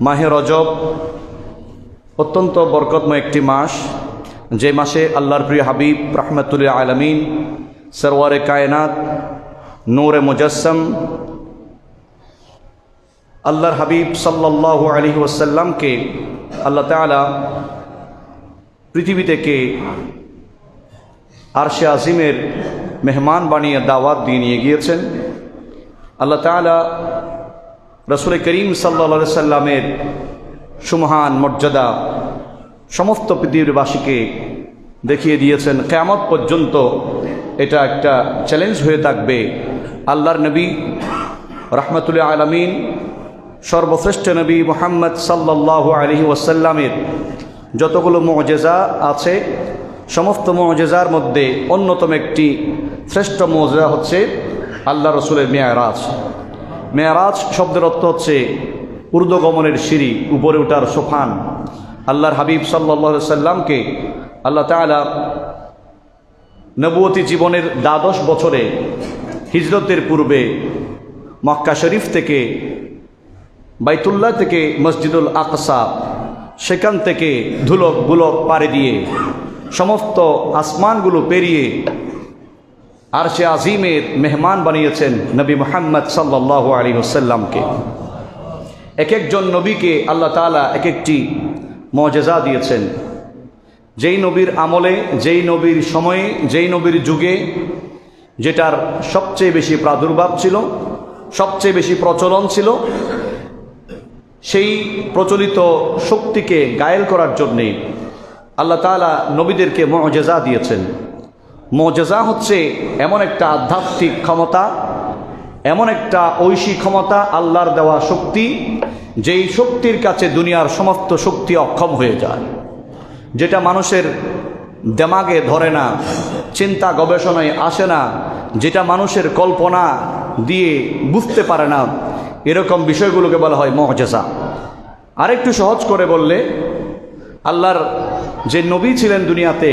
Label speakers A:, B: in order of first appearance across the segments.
A: মাহে রজব, অত্যন্ত বরকতময় একটি মাস। যে মাসে আল্লাহর প্রিয় হাবিব রহমতুল্লাহ আলমিন সরওয়ারে কায়নাত, নূরে মুজাসম আল্লাহর হাবিব সাল্লাহ আলী ওসাল্লামকে আল্লাহ তালা পৃথিবী থেকে আরশে আজিমের মেহমান বানিয়ে দাওয়াত দিয়ে নিয়ে গিয়েছেন। আল্লাহ তালা রসুল করিম সাল্লা সাল্লামের সুমহান মর্যাদা সমস্ত পৃথিবীবাসীকে দেখিয়ে দিয়েছেন। কেয়ামত পর্যন্ত এটা একটা চ্যালেঞ্জ হয়ে থাকবে। আল্লাহর নবী রহমতুল্লাহ আলমিন সর্বশ্রেষ্ঠ নবী মোহাম্মদ সাল্লাহ আলহি ওয়াসাল্লামের যতগুলো মজেজা আছে, সমস্ত মজেজার মধ্যে অন্যতম একটি শ্রেষ্ঠ মজেজা হচ্ছে আল্লাহ রসুলের মেয়ারাজ। মেয়ারাজ শব্দের অর্থ হচ্ছে ঊর্ধ্বগমনের সিঁড়ি, উপরে ওঠার সোফান। আল্লাহর হাবিব সাল্লা সাল্লামকে আল্লাহ তালা নবুয়তী জীবনের দ্বাদশ বছরে হিজরতের পূর্বে মক্কা শরীফ থেকে, বাইতুল্লাহ থেকে মসজিদুল আকসা, সেখান থেকে ধুলক বুলক পাড়ে দিয়ে সমস্ত আসমানগুলো পেরিয়ে আর সে আজিমের মেহমান বানিয়েছেন নবী মোহাম্মদ সাল্লাহ আলী ওসাল্লামকে এক একজন নবীকে আল্লাহ তালা এক একটি মজেজা দিয়েছেন। যেই নবীর আমলে, যেই নবীর সময়ে, যেই নবীর যুগে যেটার সবচেয়ে বেশি প্রাদুর্ভাব ছিল, সবচেয়ে বেশি প্রচলন ছিল, সেই প্রচলিত শক্তিকে গায়েল করার জন্যে আল্লাহ তালা নবীদেরকে মজেজা দিয়েছেন। মজেজা হচ্ছে এমন একটা আধ্যাত্মিক ক্ষমতা, এমন একটা ঐশী ক্ষমতা, আল্লাহর দেওয়া শক্তি, যেই শক্তির কাছে দুনিয়ার সমস্ত শক্তি অক্ষম হয়ে যায়, যেটা মানুষের দেমাগে ধরে না, চিন্তা গবেষণায় আসে না, যেটা মানুষের কল্পনা দিয়ে বুঝতে পারে না, এরকম বিষয়গুলোকে বলা হয় মহজেজা আরেকটু সহজ করে বললে, আল্লাহর যে নবী ছিলেন দুনিয়াতে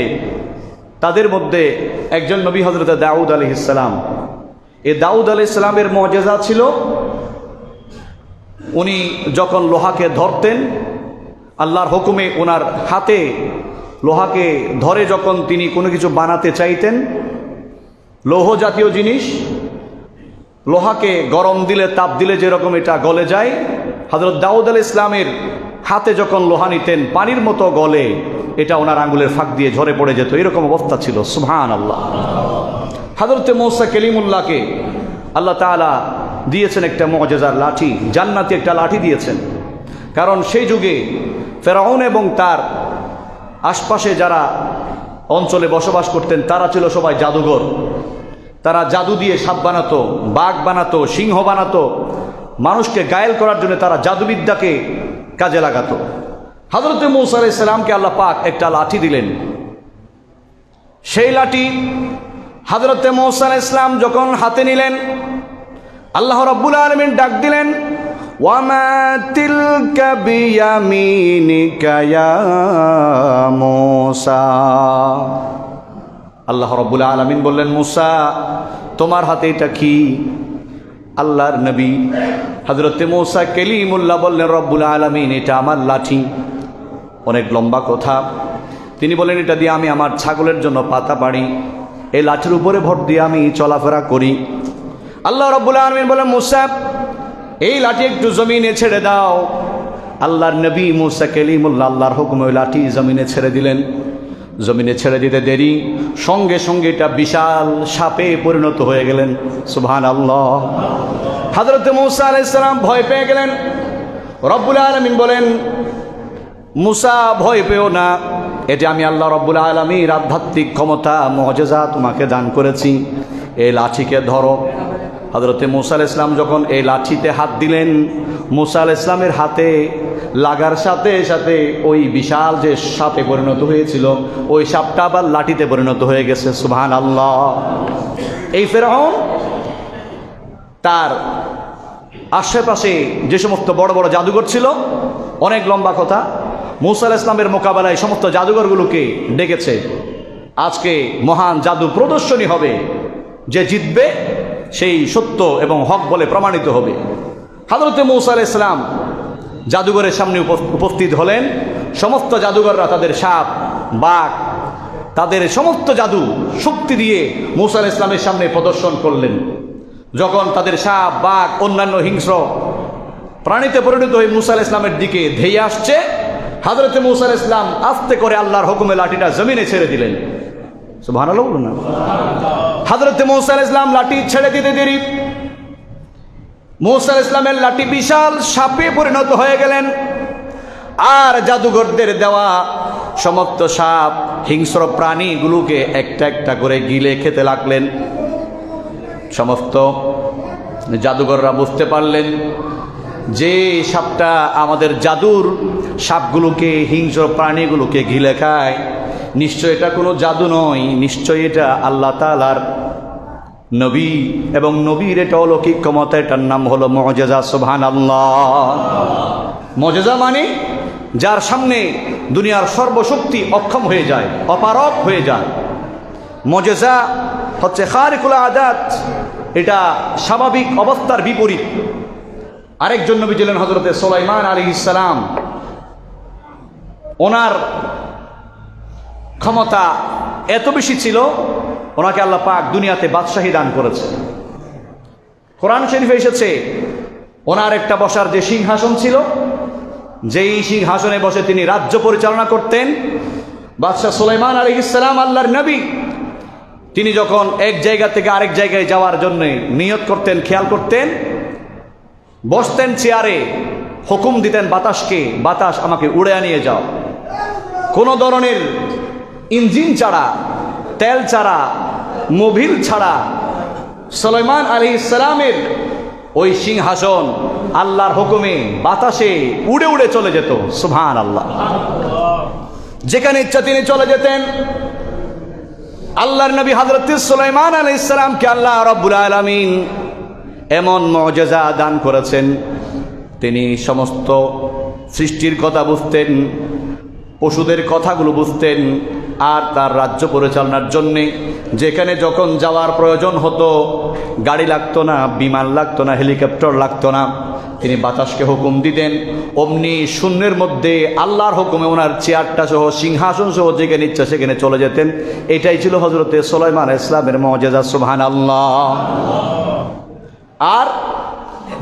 A: তাদের মধ্যে একজন নবী হজরত দাউদ আলি ইসলাম এ দাউদ আলি ইসলামের মজেজা ছিল, উনি যখন লোহাকে ধরতেন, আল্লাহর হুকুমে ওনার হাতে লোহাকে ধরে যখন তিনি কোনো কিছু বানাতে চাইতেন, লৌহ জাতীয় জিনিস, লোহাকে গরম দিলে তাপ দিলে যেরকম এটা গলে যায় হজরত দাউদ আল ইসলামের হাতে যখন লোহা নিতেন, পানির মতো গলে, এটা ওনার আঙ্গুলের ফাঁক দিয়ে ঝরে পড়ে যেত। এরকম অবস্থা ছিল সুহান আল্লাহ হজরতে মৌসা কেলিমুল্লাহকে আল্লাহ তালা দিয়েছেন একটা মজেজার লাঠি, জান্নাতি একটা লাঠি দিয়েছেন। কারণ সেই যুগে ফেরাউন এবং তার আশপাশে যারা অঞ্চলে বসবাস করতেন, তারা ছিল সবাই জাদুঘর। তারা জাদু দিয়ে সাপ বানাতো, বাঘ বানাতো, সিংহ বানাতো। মানুষকে গায়েল করার জন্য তারা জাদুবিদ্যাকে কাজে লাগাতো। হজরত মৌসা ইসলামকে আল্লাহ পাক একটা লাঠি দিলেন। সেই লাঠি হজরতে মৌসা ইসলাম যখন হাতে নিলেন, আল্লাহ রব্বুল আলমিন ডাক দিলেন আল্লাহ রব্বুল আলমিন বললেন, মুসা, তোমার হাতে এটা কি? আল্লাহর নবী। হজরতে মৌসা কেলিমুল্লাহ বললেন, রব্বুল আলমিন, এটা আমার লাঠি। অনেক লম্বা কথা। তিনি বলেন এটা দিয়ে আমি আমার ছাগলের জন্য পাতা পাড়ি। এই লাঠির উপরে ভর দিয়ে আমি চলাফেরা করি। আল্লাহ রব্বুল আলমিন বলেন মুসা, এই লাঠি একটু জমিনে ছেড়ে দাও। আল্লাহর নবী মুসা কেলিমুল্লাহ, আল্লাহর হুকুম ওই লাঠি জমিনে ছেড়ে দিলেন। জমিনে ছেড়ে দিতে দেরি। সঙ্গে সঙ্গে এটা বিশাল সাপে পরিণত হয়ে গেলেন। সুবহান আল্লাহ হাজরত মৌসা আলাইসালাম ভয় পেয়ে গেলেন। রব্বুল আলমিন বলেন, মুসা, ভয় পেও না। এটা আমি আল্লাহ রব্বুল আলমীর আধ্যাত্মিক ক্ষমতা মজেজা তোমাকে দান করেছি। এই লাঠিকে ধরো। হজরতে মুসা ইসলাম যখন এই লাঠিতে হাত দিলেন, মুসা ইসলামের হাতে লাগার সাথে সাথে ওই বিশাল যে সাপে পরিণত হয়েছিল, ওই সাপটা আবার লাঠিতে পরিণত হয়ে গেছে সুবহান আল্লাহ এই ফেরাউন তার আশেপাশে যে সমস্ত বড় বড় জাদুঘর ছিল, অনেক লম্বা কথা, মুসা আল ইসলামের মোকাবেলায় সমস্ত জাদুঘরগুলোকে ডেকেছে। আজকে মহান জাদু প্রদর্শনী হবে, যে জিতবে সেই সত্য এবং হক বলে প্রমাণিত হবে। হাজরতে মৌসা ইসলাম জাদুঘরের সামনে উপ- উপস্থিত হলেন। সমস্ত জাদুঘররা তাদের সাপ, বাঘ, তাদের সমস্ত জাদু শক্তি দিয়ে মুসা আলাইহিস ইসলামের সামনে প্রদর্শন করলেন। যখন তাদের সাপ, বাঘ, অন্যান্য হিংস্র প্রাণীতে পরিণত হয়ে মুসা আলাইহিস ইসলামের দিকে ধেয়ে আসছে, হাজরতে মুসা আলাইহিস ইসলাম আস্তে করে আল্লাহর হুকুমে লাঠিটা জমিনে ছেড়ে দিলেন। ভালো না। হাজরতে মৌসা আলাইহিস ইসলাম লাঠি ছেড়ে দিতে দেরি। মৌসা ইসলামের লাঠি বিশাল সাপে পরিণত হয়ে গেলেন। আর জাদুঘরদের দেওয়া সমস্ত সাপ, হিংস্র প্রাণীগুলোকে একটা একটা করে গিলে খেতে লাগলেন। সমস্ত জাদুঘররা বুঝতে পারলেন যে সাপটা আমাদের জাদুর সাপগুলোকে, হিংস্র প্রাণীগুলোকে ঘিলে খায়। নিশ্চয় এটা কোনো জাদু নয়, নিশ্চয় এটা আল্লাহ তালার নবী এবং নবীর এটা অলৌকিক ক্ষমতা, এটার নাম হলো মজেজা সুবহান আল্লাহ মজেজা মানে যার সামনে দুনিয়ার সর্বশক্তি অক্ষম হয়ে যায় অপারক হয়ে যায়। মজেজা হচ্ছে খারিকুল আদাত, এটা স্বাভাবিক অবস্থার বিপরীত। আরেকজন নবী ছিলেন হজরতে সোলাইমান আলী ইসালাম ওনার ক্ষমতা এত বেশি ছিল ওনাকে আল্লাহ পাক দুনিয়াতে বাদশাহী দান করেছে। কোরআন শরীফে এসেছে, ওনার একটা বসার যে সিংহাসন ছিল, যেই সিংহাসনে বসে তিনি রাজ্য পরিচালনা করতেন, বাদশাহ সুলাইমান আলী ইসলাম আল্লাহর নবী। তিনি যখন এক জায়গা থেকে আরেক জায়গায় যাওয়ার জন্য নিয়ত করতেন, খেয়াল করতেন, বসতেন চেয়ারে, হুকুম দিতেন বাতাসকে, বাতাস আমাকে উড়ে নিয়ে যাও। কোনো ধরনের ইঞ্জিন ছাড়া, তেল ছাড়া মোবিল ছাড়া সুলাইমান আলী ইসলামের ওই সিংহাসন আল্লাহর হুকুমে বাতাসে উড়ে উড়ে চলে যেত সুভান আল্লাহ যেখানে ইচ্ছা তিনি চলে যেতেন। আল্লাহর নবী হজরত সুলাইমান আলী ইসলামকে আল্লাহ রব্বুল আলমিন এমন মজেজা দান করেছেন। তিনি সমস্ত সৃষ্টির কথা বুঝতেন, পশুদের কথাগুলো বুঝতেন আর তার রাজ্য পরিচালনার জন্যে। যেখানে যখন যাওয়ার প্রয়োজন হতো, গাড়ি লাগতো না, বিমান লাগতো না, হেলিকপ্টার লাগতো না। তিনি বাতাসকে হুকুম দিতেন। অমনি শূন্যের মধ্যে আল্লাহর হুকুমে ওনার চেয়ারটা সহ, সিংহাসন সহ যেখানে ইচ্ছা সেখানে চলে যেতেন। এটাই ছিল হজরতে সোলাইমান ইসলামের মজেজা সুবহান আল্লাহ আর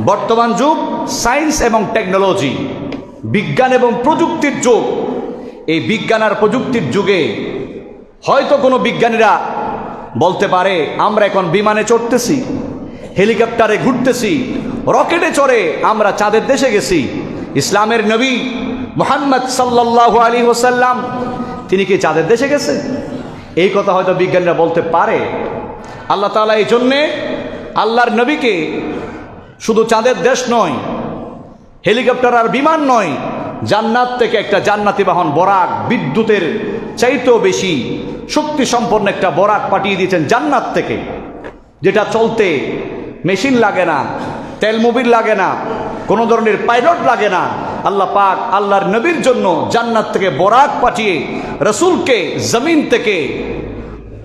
A: বর্তমান যুগ সায়েন্স এবং টেকনোলজি, বিজ্ঞান এবং প্রযুক্তির যুগ। এই বিজ্ঞান আর প্রযুক্তির যুগে হয়তো কোনো বিজ্ঞানীরা বলতে পারে, আমরা এখন বিমানে চড়তেছি, হেলিকপ্টারে ঘুরতেছি, রকেটে চড়ে আমরা চাঁদের দেশে গেছি। ইসলামের নবী মোহাম্মদ সাল্লাল্লাহু আলী ওসাল্লাম তিনি কি চাঁদের দেশে গেছে? এই কথা হয়তো বিজ্ঞানীরা বলতে পারে। আল্লাহ তালা এই জন্যে আল্লাহর নবীকে শুধু চাঁদের দেশ নয়, হেলিকপ্টার আর বিমান নয় জান্নাত থেকে একটা জান্নাতি বাহন বরাক বিদ্যুতের চাইতেও বেশি শক্তি সম্পন্ন একটা বরাক পাঠিয়ে দিয়েছেন জান্নাত থেকে। যেটা চলতে মেশিন লাগে না, তেল লাগে না, কোনো ধরনের পাইলট লাগে না। আল্লাহ পাক আল্লাহর নবীর জন্য জান্নাত থেকে বরাক পাঠিয়ে রসুলকে জমিন থেকে,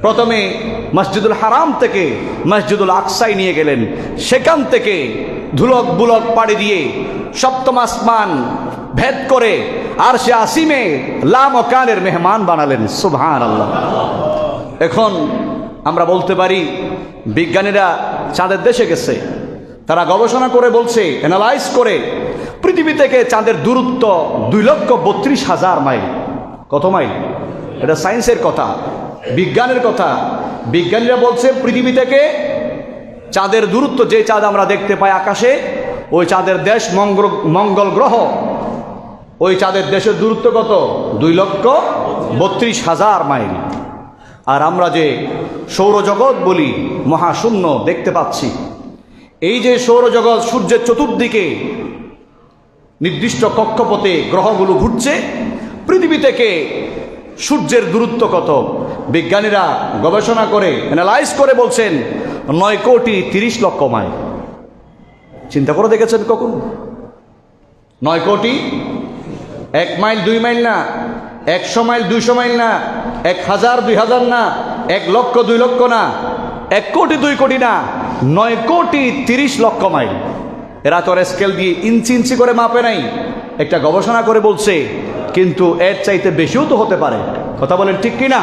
A: প্রথমে মসজিদুল হারাম থেকে, মসজিদুল আকসাই নিয়ে গেলেন। সেখান থেকে ধুলক বুলক পাড়ি দিয়ে সপ্তম আসমান ভেদ করে আর সে আসিমে লাম ও কানের মেহমান বানালেন সুবহান আল্লাহ এখন আমরা বলতে পারি, বিজ্ঞানীরা চাঁদের দেশে গেছে। তারা গবেষণা করে বলছে অ্যানালাইজ করে, পৃথিবী থেকে চাঁদের দূরত্ব দুই লক্ষ বত্রিশ হাজার মাইল। কত মাইল? এটা সায়েন্সের কথা, বিজ্ঞানের কথা। বিজ্ঞানীরা বলছে, পৃথিবী থেকে চাঁদের দূরত্ব যে চাঁদ আমরা দেখতে পাই আকাশে, ওই চাঁদের দেশ মঙ্গল মঙ্গল গ্রহ ওই চাঁদের দেশের দূরত্ব কত? দুই লক্ষ বত্রিশ হাজার মাইল। আর আমরা যে সৌরজগৎ বলি, মহাশূন্য দেখতে পাচ্ছি। এই যে সৌরজগৎ সূর্যের চতুর্দিকে নির্দিষ্ট কক্ষপথে গ্রহগুলো ঘুরছে, পৃথিবী থেকে সূর্যের দূরত্ব কত? বিজ্ঞানীরা গবেষণা করে অ্যানালাইজ করে বলছেন, নয় কোটি তিরিশ লক্ষ মাইল। চিন্তা করে দেখেছেন কখন? নয় কোটি এক মাইল, দুই মাইল না। একশো মাইল, দুইশো মাইল না। এক হাজার, দুই হাজার না। এক লক্ষ, দুই লক্ষ না। এক কোটি, দুই কোটি না। নয় কোটি, তিরিশ লক্ষ মাইল। এরা তো আর স্কেল দিয়ে ইঞ্চি ইঞ্চি করে মাপে নাই। একটা গবেষণা করে বলছে, কিন্তু এর চাইতে বেশিও তো হতে পারে। কথা বলেন ঠিক কি না?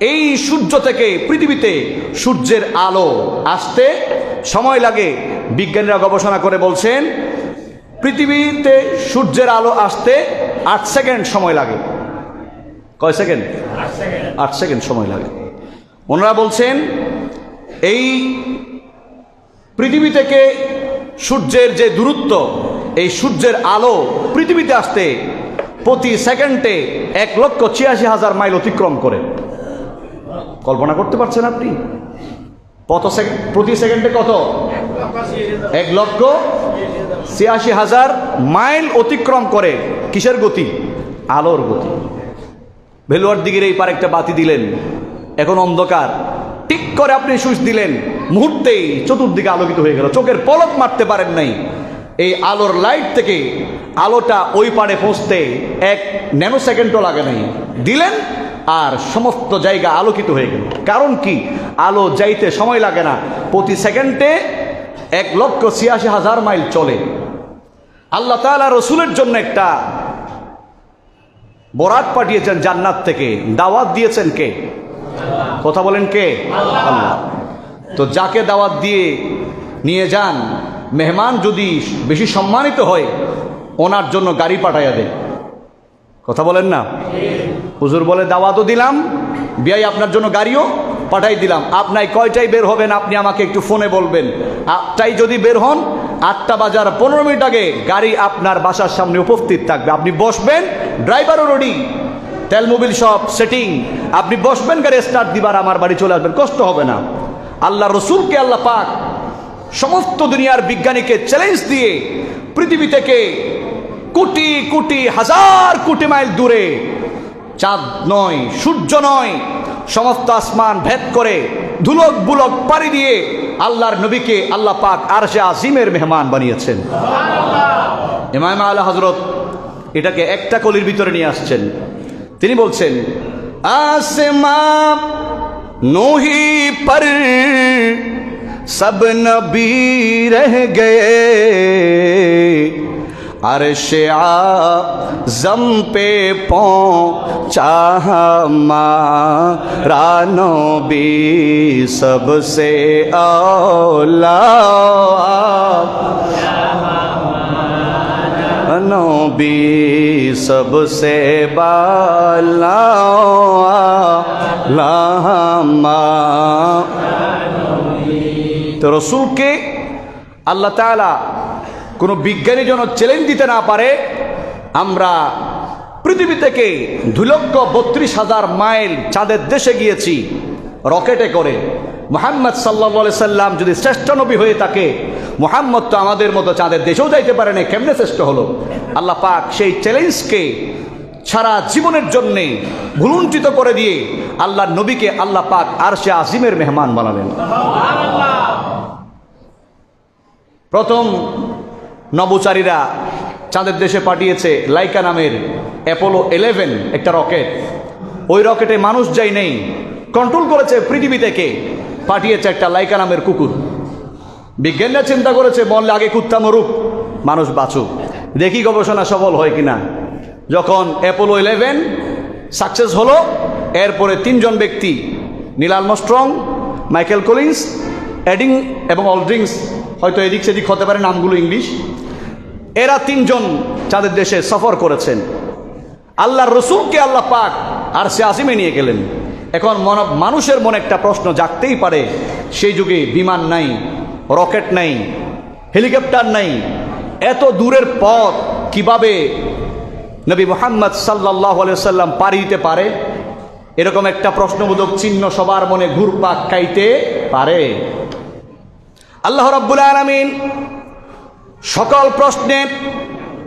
A: এই সূর্য থেকে পৃথিবীতে সূর্যের আলো আসতে সময় লাগে। বিজ্ঞানীরা গবেষণা করে বলছেন পৃথিবীতে সূর্যের আলো আসতে আট সেকেন্ড সময় লাগে। কয় সেকেন্ড? আট সেকেন্ড সময় লাগে। ওনারা বলছেন, এই পৃথিবী থেকে সূর্যের যে দূরত্ব, এই সূর্যের আলো পৃথিবীতে আসতে প্রতি সেকেন্ডে এক লক্ষ ছিয়াশি হাজার মাইল অতিক্রম করে। কল্পনা করতে পারছেন আপনি? কত সেকেন্ড প্রতি সেকেন্ডে কত? এক লক্ষ ছিয়াশি হাজার মাইল অতিক্রম করে কিসের গতি? আলোর গতি। ভেলুয়ার দিকের এই পার একটা বাতি দিলেন। এখন অন্ধকার। ঠিক করে আপনি সুইচ দিলেন। মুহূর্তেই চতুর্দিকে আলোকিত হয়ে গেল। চোখের পলক মারতে পারেন নাই। এই আলোর লাইট থেকে আলোটা ওই পারে পৌঁছতে এক ন্যানো সেকেন্ডও লাগে নাই। দিলেন আর সমস্ত জায়গা আলোকিত হয়ে গেল। কারণ কি? আলো যাইতে সময় লাগে না। প্রতি সেকেন্ডে এক লক্ষ ছিয়াশি হাজার মাইল চলে। আল্লাহ তাআলা রসুলের জন্য একটা বরাত পাঠিয়েছেন জান্নাত থেকে। দাওয়াত দিয়েছেন কে? কথা বলেন কে? আল্লাহ। তো যাকে দাওয়াত দিয়ে নিয়ে যান মেহমান যদি বেশি সম্মানিত হয় ওনার জন্য গাড়ি পাঠাইয়া দেয় কথা বলেন না? হুজুর বলে দাওয়াতও দিলাম বিয়াই আপনার জন্য গাড়িও। পাঠাই দিলাম। আপনাই কয়টাই বের হবেন আপনি আমাকে একটু ফোনে বলবেন। আটটাই যদি বের হন, আটটা বাজার পনেরো মিনিট আগে গাড়ি আপনার বাসার সামনে উপস্থিত থাকবে। আপনি বসবেন, ড্রাইভারও রেডি তেল মোবিল সব সেটিং আপনি বসবেন, গাড়ি স্টার্ট দিবার, আমার বাড়ি চলে আসবেন, কষ্ট হবে না। আল্লাহ রসুলকে আল্লাহ পাক সমস্ত দুনিয়ার বিজ্ঞানীকে চ্যালেঞ্জ দিয়ে পৃথিবী থেকে কোটি কোটি, হাজার কোটি মাইল দূরে, চাঁদ নয়, সূর্য নয় সমস্ত আসমান ভেদ করে ধুলক বুলক পাড়ি দিয়ে আল্লাহর নবীকে আল্লাহ পাক আর সে আজিমের মেহমান বানিয়েছেন। ইমাম আল্লাহ হজরত এটাকে একটা কলির ভিতরে নিয়ে আসছেন। তিনি বলছেন আসমা নোহি পর عرش زم پہ پوں چاہ رانو بھی سب سے اولا۔ نو بھی سب سے بالا۔ لاما تو رسول کے اللہ تعالی কোনো বিজ্ঞানী যেন চ্যালেঞ্জ দিতে না পারে, আমরা পৃথিবী থেকে দুই লক্ষ বত্রিশ হাজার মাইল চাঁদের দেশে গিয়েছি, রকেটে করে। মোহাম্মদ সাল্লা সাল্লাম যদি শ্রেষ্ঠ নবী হয়ে থাকে, মোহাম্মদ তো আমাদের মতো চাঁদের দেশেও যাইতে পারে না, কেমনে শ্রেষ্ঠ হলো? আল্লাহ পাক সেই চ্যালেঞ্জকে সারা জীবনের জন্যে ভুলুঞ্চিত করে দিয়ে আল্লাহ নবীকে আল্লাহ পাক আর সে আজিমের মেহমান বানালেন। প্রথম নবচারীরা চাঁদের দেশে পাঠিয়েছে লাইকা নামের অ্যাপোলো ইলেভেন একটা রকেট। ওই রকেটে মানুষ যাই নেই কন্ট্রোল করেছে পৃথিবী থেকে, পাঠিয়েছে একটা লাইকা নামের কুকুর। বিজ্ঞানীরা চিন্তা করেছে, বললে আগে কুত্তা মরুক, মানুষ বাঁচুক। দেখি গবেষণা সফল হয় কিনা। যখন অ্যাপোলো ইলেভেন সাকসেস হলো, এরপরে তিনজন ব্যক্তি Neil Armstrong Michael Collins Edwin এবং অলড্রিংস হয়তো এদিক সেদিক হতে পারে নামগুলো ইংলিশ এরা তিনজন চাঁদের দেশে সফর করেছেন। আল্লাহ রসুলকে আল্লাহ পাক আর সে আসিমে নিয়ে গেলেন। এখন মন মানুষের মনে একটা প্রশ্ন জাগতেই পারে, সেই যুগে বিমান নাই, রকেট নাই, হেলিকপ্টার নাই, এত দূরের পথ কীভাবে নবী মোহাম্মদ সাল্লাহ সাল্লাম পাড়ি দিতে পারে? এরকম একটা প্রশ্নবোধক চিহ্ন সবার মনে ঘুরপাক খাইতে পারে। আল্লাহ রব্বুল আলমিন সকল প্রশ্নের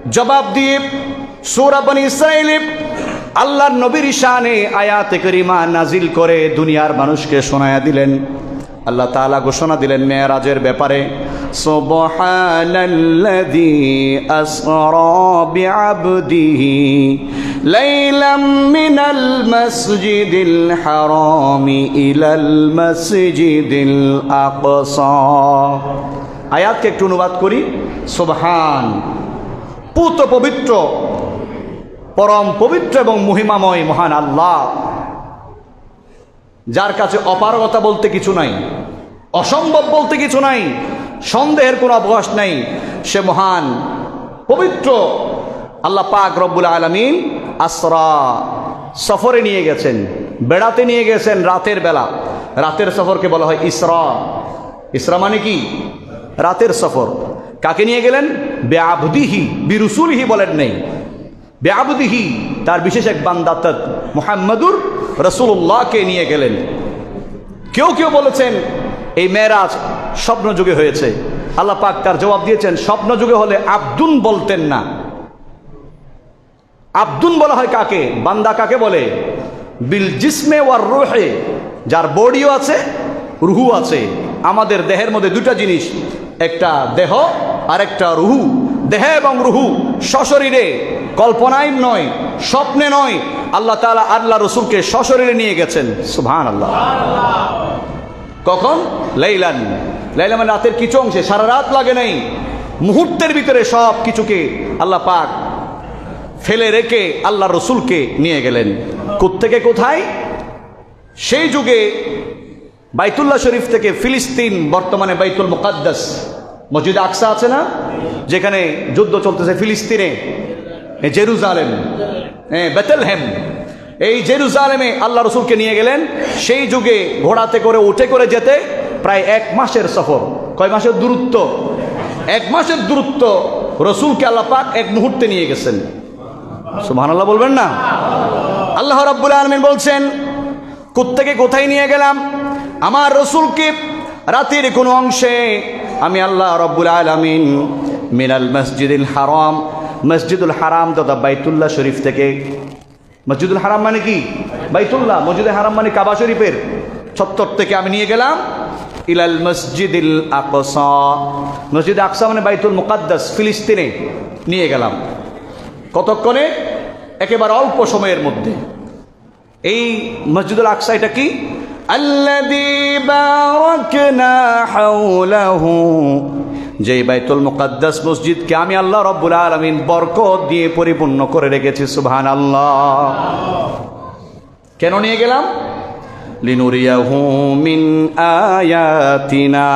A: জবাব দিয়ে সৌরাবন ইসরায়েল আল্লাহর নবীর শানে আয়াত করিমা নাজিল করে দুনিয়ার মানুষকে শোনায়া দিলেন। আল্লাহ তাআলা ঘোষণা দিলেন, মেয়েরাজের ব্যাপারে আয়াতকে একটু অনুবাদ করি। সুবহান। পুত পবিত্র, পরম পবিত্র এবং মহিমাময় মহান আল্লাহ। যার কাছে অপারগতা বলতে কিছু নাই, অসম্ভব বলতে কিছু নাই, সন্দেহের কোনো অবকাশ নাই, সে মহান, পবিত্র। আল্লাহ পাক রব্বুল আলমিন আসরা, সফরে নিয়ে গেছেন, বেড়াতে নিয়ে গেছেন রাতের বেলা। রাতের সফরকে বলা হয় ইসরা। ইসরা মানে কি? রাতের সফর। কাকে নিয়ে গেলেন? বেআবদিহি, বিরুসুলহি বলেন নেই। বেআবদিহি, তার বিশেষ এক বান্দা মোহাম্মদুর রসুল্লাহকে নিয়ে গেলেন। কেউ কেউ বলেছেন, এই মেয়েরাজ স্বপ্নযুগে হয়েছে। আল্লাহ পাক তার জবাব দিয়েছেন, স্বপ্নযুগে হলে আব্দুন বলতেন না। আব্দুন বলা হয় কাকে? বান্দা কাকে বলে? বিল জিসমে ওয়ার রুহে, যার বডিও আছে, রুহু আছে। আমাদের দেহের মধ্যে দুটা জিনিস, একটা দেহ আর একটা রুহু। দেহ এবং রুহু, সশরীরে। কল্পনায় নয়, স্বপ্নে নয়। আল্লাহ তালা আল্লাহ রসুলকে সশরীরে নিয়ে গেছেন। সুভান আল্লাহ কখন? লাইলান। লাইলা মানে রাতের কিছু অংশে, সারা রাত লাগে নাই। মুহূর্তের ভিতরে সব কিছুকে আল্লাহ পাক ফেলে রেখে আল্লাহ রসুলকে নিয়ে গেলেন। থেকে কোথায়? সেই যুগে বাইতুল্লাহ শরীফ থেকে ফিলিস্তিন, বর্তমানে বাইতুল মুকাদ্দাস। মসজিদ আকসা আছে না? যেখানে যুদ্ধ চলতেছে ফিলিস্তিনে। জেরুজালেম। হ্যাঁ বেতেলহেম। এই জেরুজালেমে আল্লাহ রসুলকে নিয়ে গেলেন। সেই যুগে ঘোড়াতে করে, উঠে করে যেতে প্রায় এক মাসের সফর। কয় মাসের দূরত্ব? এক মাসের দূরত্ব রসুলকে আল্লাহ পাক এক মুহূর্তে নিয়ে গেছেন। সুবহান আল্লাহ বলবেন না? আল্লাহ রাব্বুল আলমিন বলছেন কোত্থেকে কোথায় নিয়ে গেলাম? আমার রসুলকে রাতের কোনো অংশে আমি আল্লাহ রব্বুল আলমিন মিনাল মসজিদুল হারাম মসজিদুল হারাম তথা বাইতুল্লাহ শরীফ থেকে। মসজিদুল হারাম মানে কি? বাইতুল্লাহ, মসজিদুল হারাম মানে কাবা শরীফের। ছত্তর থেকে আমি নিয়ে গেলাম, ইলাল মসজিদিল আকসা। মসজিদ আকসা মানে বাইতুল মুকাদ্দাস, ফিলিস্তিনে নিয়ে গেলাম। কতক্ষণে? একেবারে অল্প সময়ের মধ্যে। এই মসজিদুল আকসা এটা কি? যে বাইতুল মুকাদ্দাস মসজিদকে আমি আল্লাহ রব্বুল আলামিন বরকত দিয়ে পরিপূর্ণ করে রেখেছি, সুবহানাল্লাহ। কেন নিয়ে গেলাম? মিন আয়াতিনা।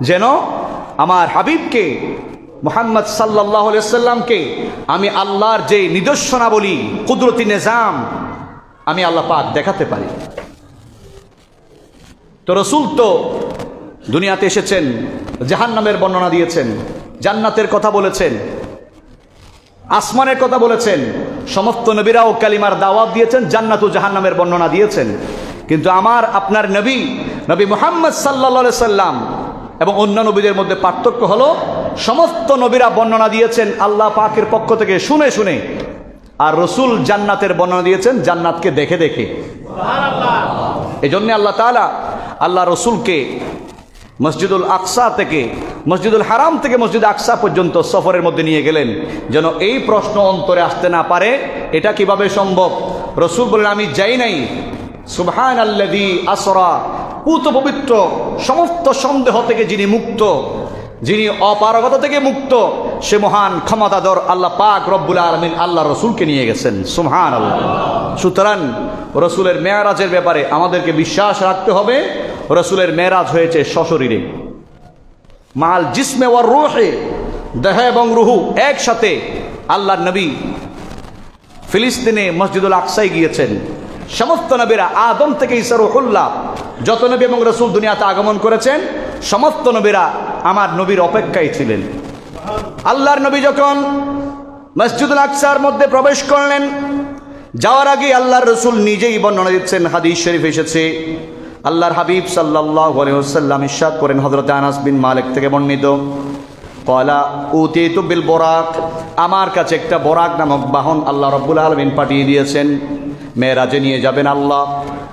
A: যেন আমার হাবিবকে, মোহাম্মদ সাল্লাহ সাল্লামকে আমি আল্লাহর যে নিদর্শনাবলী, কুদরতি নিজাম আমি আল্লাহ পাক দেখাতে পারি। তো রসুল তো দুনিয়াতে এসেছেন জাহান্নামের বর্ণনা দিয়েছেন জান্নাতের কথা বলেছেন আসমানের কথা বলেছেন সমস্ত নবীরাও কালিমার দাওয়াত দিয়েছেন জান্নাত ও জাহান্নামের বর্ণনা দিয়েছেন। কিন্তু আমার আপনার নবী নবী মোহাম্মদ সাল্লা সাল্লাম এবং অন্য নবীদের মধ্যে পার্থক্য হলো সমস্ত নবীরা বর্ণনা দিয়েছেন আল্লাহ পাকের পক্ষ থেকে শুনে শুনে আর রসুল জান্নাতের বর্ণনা দিয়েছেন জান্নাতকে দেখে দেখে। এই জন্য আল্লাহ তালা আল্লাহ রসুলকে মসজিদুল আকসা থেকে, মসজিদুল হারাম থেকে মসজিদ আকসা পর্যন্ত সফরের মধ্যে নিয়ে গেলেন। যেন এই প্রশ্ন অন্তরে আসতে না পারে, এটা কীভাবে সম্ভব? রসুল বলেন, আমি যাই নাই। সুবহান আল্লাদি আসরা পুত পবিত্র, সমস্ত সন্দেহ থেকে যিনি মুক্ত, যিনি অপারগতা থেকে মুক্ত, সে মহান ক্ষমতাধর আল্লাহ পাক রব্বুল আলমিন আল্লাহ রসুলকে নিয়ে গেছেন। সুহান আল্লাহ সুতরাং রসুলের মেয়ারাজের ব্যাপারে আমাদেরকে বিশ্বাস রাখতে হবে। রসুলের মেয়ারাজ হয়েছে সশরীরে। মাল জিসমে ওয়ার রুহে, দেহ এবং রুহু একসাথে আল্লাহ নবী ফিলিস্তিনে মসজিদুল আকসাই গিয়েছেন। সমস্ত নবীরা আদম থেকে ইসারুহুল্লাহ যত নবী এবং রসুল দুনিয়াতে আগমন করেছেন, সমস্ত নবীরা আমার নবীর অপেক্ষায় ছিলেন। আল্লাহর নবী যখন মসজিদুল আকসার মধ্যে প্রবেশ করলেন, যাওয়ার আগে আল্লাহর রসুল নিজেই বর্ণনা দিচ্ছেন, হাদিস শরীফ এসেছে। আল্লাহর হাবিব সাল্লাহ সাল্লাম ইস্বাদ করেন হজরত আনাস বিন মালিক থেকে বর্ণিত। কলা উতে বিল বরাক আমার কাছে একটা বরাক নামক বাহন আল্লাহ রব্বুল আলমিন পাঠিয়ে দিয়েছেন। মেয়েরাজে নিয়ে যাবেন আল্লাহ।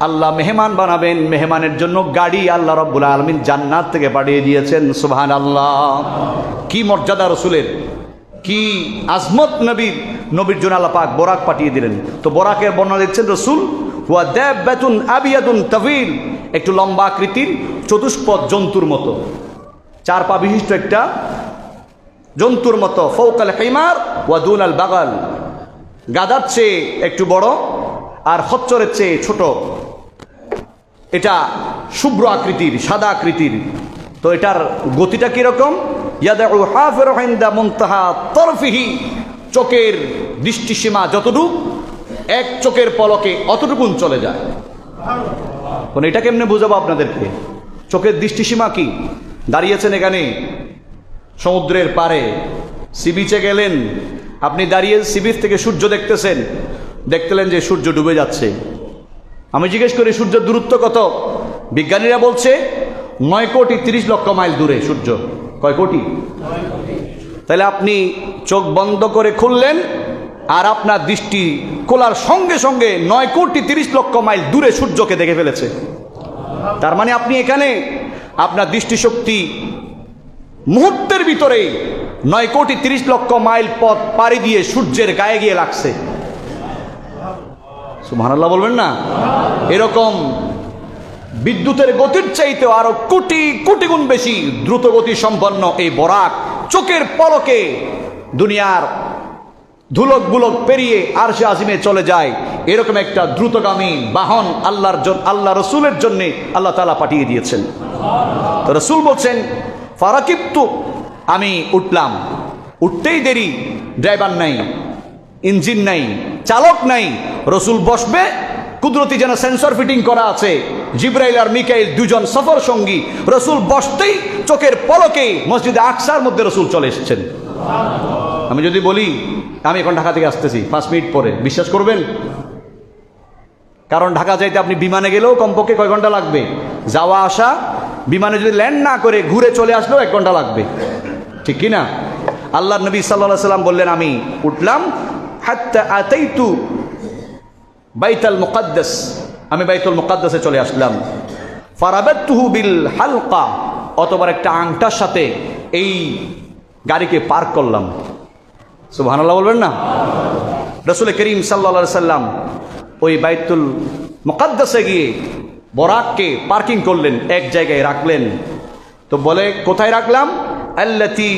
A: আল্লাহ মেহমান বানাবেন। মেহমানের জন্য গাড়ি আল্লাহ রব্বুল আলমিন জান্নাত থেকে পাঠিয়ে দিয়েছেন। সুবহান আল্লাহ কি মর্যাদা রসুলের। কি আজমত নবীর। নবীর জন্য আল্লাহ পাক বরাক পাঠিয়ে দিলেন। তো বরাকের বর্ণনা দিচ্ছেন রসুল, হুয়া দেব বেতুন আবিয়াতুন তবিল একটু লম্বা আকৃতির চতুষ্পদ জন্তুর মতো। চার পা বিশিষ্ট একটা জন্তুর মতো। ফৌকাল হেমার ওয়াদুন আল বাগাল। গাদার চেয়ে একটু বড় আর হচ্চরের চেয়ে ছোট। এটা শুভ্র আকৃতির, সাদা আকৃতির। তো এটার গতিটা কীরকম? তরফিহি। চোখের দৃষ্টিসীমা যতটুকু, এক চোখের পলকে অতটুকুন চলে যায়। কোন এটা কেমনে বুঝাবো আপনাদেরকে? চোখের দৃষ্টিসীমা কি? দাঁড়িয়েছেন এখানে। সমুদ্রের পারে সি বিচে গেলেন। আপনি দাঁড়িয়ে সি বিচ থেকে সূর্য দেখতেছেন। দেখতেলেন যে সূর্য ডুবে যাচ্ছে। আমি জিজ্ঞেস করি সূর্যের দূরত্ব কত? বিজ্ঞানীরা বলছে নয় কোটি তিরিশ লক্ষ মাইল দূরে সূর্য। কয় কোটি। তাহলে আপনি চোখ বন্ধ করে খুললেন আর আপনার দৃষ্টি খোলার সঙ্গে সঙ্গে নয় কোটি তিরিশ লক্ষ মাইল দূরে সূর্যকে দেখে ফেলেছে। তার মানে আপনি এখানে আপনার দৃষ্টিশক্তি মুহূর্তের ভিতরে নয় কোটি তিরিশ লক্ষ মাইল পথ পাড়ি দিয়ে সূর্যের গায়ে গিয়ে লাগছে। সুবহানাল্লাহ বলবেন না? এরকম বিদ্যুতের গতির চাইতে আরও কোটি কোটি গুণ বেশি দ্রুত গতি সম্পন্ন এই বরাক চোখের পলকে দুনিয়ার ধুলক বুলক পেরিয়ে আর সে আজিমে চলে যায়। এরকম একটা দ্রুতগামী বাহন আল্লাহর আল্লাহ রসুলের জন্যে আল্লাহ তালা পাঠিয়ে দিয়েছেন। তো রসুল বলছেন ফারাকিপ্তু আমি উঠলাম। উঠতেই দেরি, ড্রাইভার নাই, ইঞ্জিন নাই, চালক নাই। রসুল বসবে, কুদরতি যেন সেন্সর ফিটিং করা আছে। জিব্রাইল আর মিকাইল দুজন সফর সঙ্গী। রসুল বসতেই চোখের পলকে মসজিদে আকসার মধ্যে রসুল চলে এসেছেন। আমি যদি বলি আমি এখন ঢাকা থেকে আসতেছি, পাঁচ মিনিট পরে। বিশ্বাস করবেন? কারণ ঢাকা যাইতে আপনি বিমানে গেলেও কমপক্ষে কয় ঘণ্টা লাগবে? যাওয়া, আসা, বিমানে যদি ল্যান্ড না করে ঘুরে চলে আসলেও এক ঘণ্টা লাগবে। ঠিক কি না আল্লাহ নবী সাল্লাহ সাল্লাম বললেন, আমি উঠলাম, হাত্তা আতাইতু বাইতাল মুকাদ্দাস। আমি বাইতুল মুকাদ্দাসে চলে আসলাম। ফারাবাতুহু বিল হালকা, অতবার একটা আংটার সাথে এই গাড়িকে পার্ক করলাম। সুবহানাল্লাহ বলবেন না? রসুল করিম সাল্লা সাল্লাম ওই বাইতুল মোকাদ্দাসে গিয়ে বরাককে পার্কিং করলেন, এক জায়গায় রাখলেন। তো বলে, কোথায় রাখলাম? আল্লাতি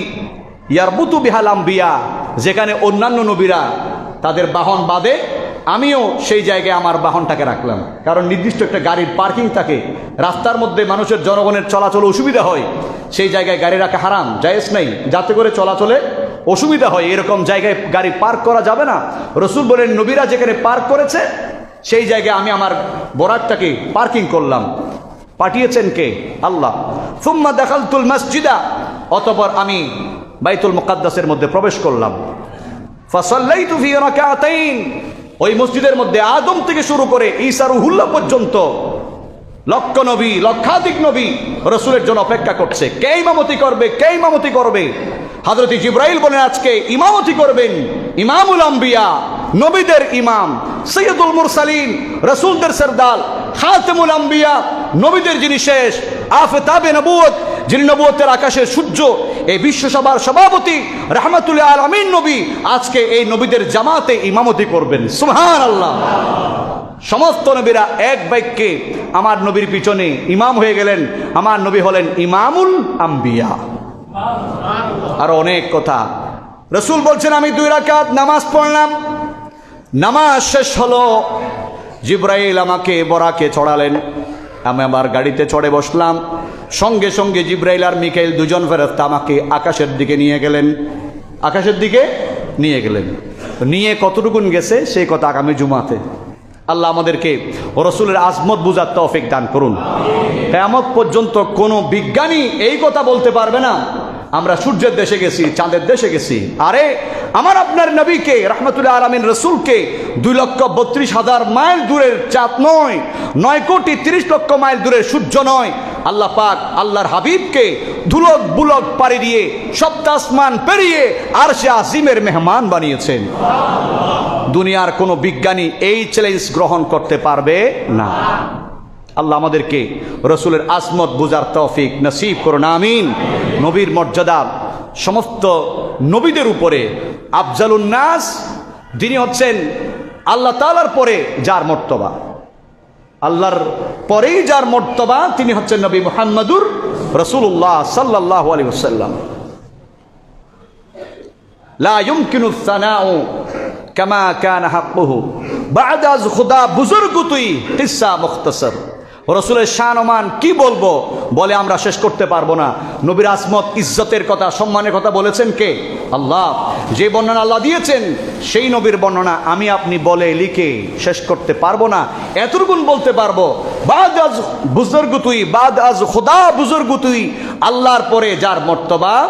A: ইয়ারবুতু বিহাল আম্বিয়া যেখানে অন্যান্য নবীরা তাদের বাহন বাদে আমিও সেই জায়গায় আমার বাহনটাকে রাখলাম। কারণ নির্দিষ্ট একটা গাড়ির পার্কিং থাকে, রাস্তার মধ্যে মানুষের জনগণের চলাচল অসুবিধা হয়। সেই জায়গায় গাড়ি রাখা হারাম, জায়েজ নেই। যাতে করে চলাচলে অসুবিধা হয়, এরকম জায়গায় গাড়ি পার্ক করা যাবে না। রসুল বলেন, নবীরা যেখানে পার্ক করেছে, সেই জায়গায় আমি আমার বরাকটাকে পার্কিং করলাম। পাঠিয়েছেন কে? আল্লাহ। সুম্মা দেখালতুল মসজিদা, অতপর আমি বাইতুল মুকাদ্দাসের মধ্যে প্রবেশ করলাম। ফাসাল্লাইতু ফি রাকাতাইন, ওই মসজিদের মধ্যে আদম থেকে শুরু করে ঈসা রুহুল্লাহ পর্যন্ত লক্ষ নবী, লক্ষাধিক নবী রসুলের জন্য অপেক্ষা করছে। কে ইমামতি করবে, কে ইমামতি করবে? হাজরতি জিব্রাইল বলেন, আজকে ইমামতি করবেন। ইমামুল আম্বিয়া, নবীদের ইমাম, সৈয়দুল মুরসালিন, রসুলদের সরদাল খাতেমুল আম্বিয়া, নবীদের যিনি শেষ, আফতাবে নবুয়ত যিনি নবুয়তের আকাশের সূর্য, এই বিশ্বসভার সভাপতি, রহমতুল্লাহ আল আমিন নবী, আজকে এই নবীদের জামাতে ইমামতি করবেন। সুহান আল্লাহ সমস্ত নবীরা এক বাক্যে আমার নবীর পিছনে ইমাম হয়ে গেলেন। আমার নবী হলেন ইমামুল আম্বিয়া। আরও অনেক কথা। রসুল বলছেন, আমি দুই রাকাত নামাজ পড়লাম। নামাজ শেষ হলো। জিব্রাইল আমাকে বরাকে চড়ালেন। আমি আমার গাড়িতে চড়ে বসলাম। সঙ্গে সঙ্গে জিব্রাইল আর মিকাইল দুজন ফেরত আমাকে আকাশের দিকে নিয়ে গেলেন। আকাশের দিকে নিয়ে গেলেন। নিয়ে কতটুকুন গেছে, সেই কথা আগামী জুমাতে। আল্লাহ আমাদেরকে রসুলের আজমত বুঝার তৌফিক দান করুন। কেমত পর্যন্ত কোনো বিজ্ঞানী এই কথা বলতে পারবে না। আমরা সূর্যের দেশে গেছি, চাঁদের দেশে গেছি। আরে, আমার আপনার নবীকে, রহমতুল্লাহ আলমিন রসুলকে দুই লক্ষ বত্রিশ হাজার মাইল দূরের চাঁদ নয় নয় কোটি তিরিশ লক্ষ মাইল দূরের সূর্য নয়, আল্লাহ পাক আল্লাহর হাবিবকে ধুলক বুলক পাড়ি দিয়ে সপ্তাসমান পেরিয়ে আর সে আসিমের মেহমান বানিয়েছেন। দুনিয়ার কোনো বিজ্ঞানী এই চ্যালেঞ্জ গ্রহণ করতে পারবে না। আল্লাহ আমাদেরকে রসুলের আসমত বুজার তৌফিক নসিব করুন, আমিন। নবীর মর্যাদা সমস্ত নবীদের উপরে আফজালুন্নাস যিনি হচ্ছেন আল্লাহ তালার পরে যার মর্তবা। আল্লাহর পরেই যার মর্তবা, তিনি হচ্ছেন নবী মোহাম্মদুর রসুল্লাহ সাল্লাহ আলী সাল্লাম লা ইউমকিনু সানাউ কামা কান হাক্কুহু বাদ আজ খুদা বুজুর্গ তুই কিসসা মুখতাসর। রসুলের শানমান কি বলব? বলে আমরা শেষ করতে পারব না। নবীর আসমত ইজ্জতের কথা, সম্মানের কথা বলেছেন কে? আল্লাহ। যে বর্ণনা আল্লাহ দিয়েছেন, সেই নবীর বর্ণনা আমি আপনি বলে লিখে শেষ করতে পারব না। এতটুকুন বলতে পারব, বাদ আজ বুজুর্গ তুই, বাদ আজ খোদা বুজুর্গ তুই, আল্লাহর পরে যার মর্তবা,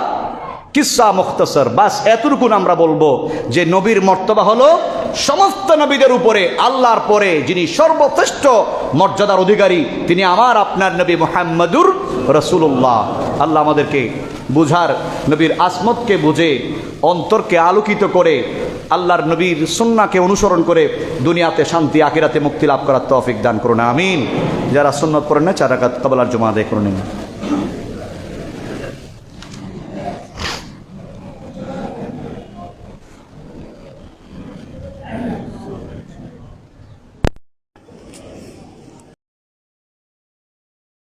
A: কিসা মুখতসর। বাস এতটুকুন আমরা বলব যে নবীর মর্তবা হলো সমস্ত নবীদের উপরে, আল্লাহর পরে যিনি সর্বশ্রেষ্ঠ মর্যাদার অধিকারী, তিনি আমার আপনার নবী মোহাম্মদুর রসুল্লাহ আল্লাহ আমাদেরকে বুঝার, নবীর আসমতকে বুঝে, অন্তরকে আলোকিত করে, আল্লাহর নবীর সুন্নাকে অনুসরণ করে দুনিয়াতে শান্তি আকিরাতে মুক্তি লাভ করার তৌফিক দান করুন। আমিন। যারা সুন্নত করেন না চারাকাত কবলার জমা আদায় করে